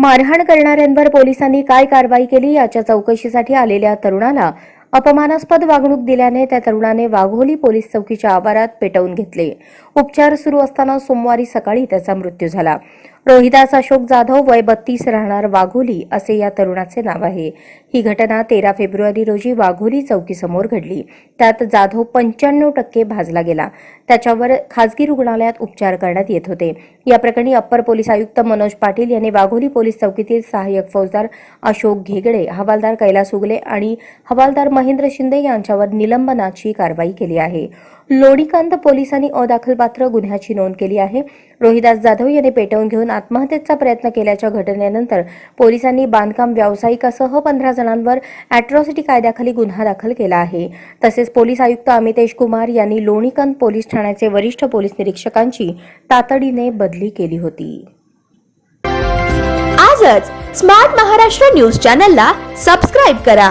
मारहाण करणाऱ्यांवर पोलिसांनी काय कारवाई केली याच्या चौकशीसाठी आलेल्या तरुणाला अपमानास्पद वागणूक दिल्याने त्या तरुणाने वाघोली पोलीस चौकीच्या आवारात पेटवून घेतले. उपचार सुरू असताना सोमवारी सकाळी त्याचा मृत्यू झाला. रोहिदास अशोक जाधव वय बत्तीस राहणार वाघोली असे या तरुणाचे नाव आहे. ही घटना तेरा फेब्रुवारी रोजी वाघोली चौकीसमोर घडली. त्यात जाधव पंच्याण्णव टक्के भाजला गेला. त्याच्यावर खासगी रुग्णालयात उपचार करण्यात येत होते. या प्रकरणी अप्पर पोलीस आयुक्त मनोज पाटील यांनी वाघोली पोलीस चौकीतील सहाय्यक फौजदार अशोक घेगडे हवालदार कैलास उगले आणि हवालदार महेंद्र शिंदे यांच्यावर निलंबनाची कारवाई केली आहे. लोणीकांत पोलिसांनी अदाखलपात्र गुन्ह्याची नोंद केली आहे. रोहिदास जाधव यांनी पेटवून घेऊन आत्महत्येचा प्रयत्न केल्याच्या घटनेनंतर पोलिसांनी बांधकाम व्यावसायिकासह पंधरा जणांवर अॅट्रॉसिटी कायद्याखाली गुन्हा दाखल केला आहे. तसेच पोलीस आयुक्त अमितेश कुमार यांनी लोणीकंद पोलीस ठाण्याचे वरिष्ठ पोलीस निरीक्षकांची तातडीने बदली केली होती. आजच स्मार्ट महाराष्ट्र न्यूज चॅनलला सबस्क्राईब करा.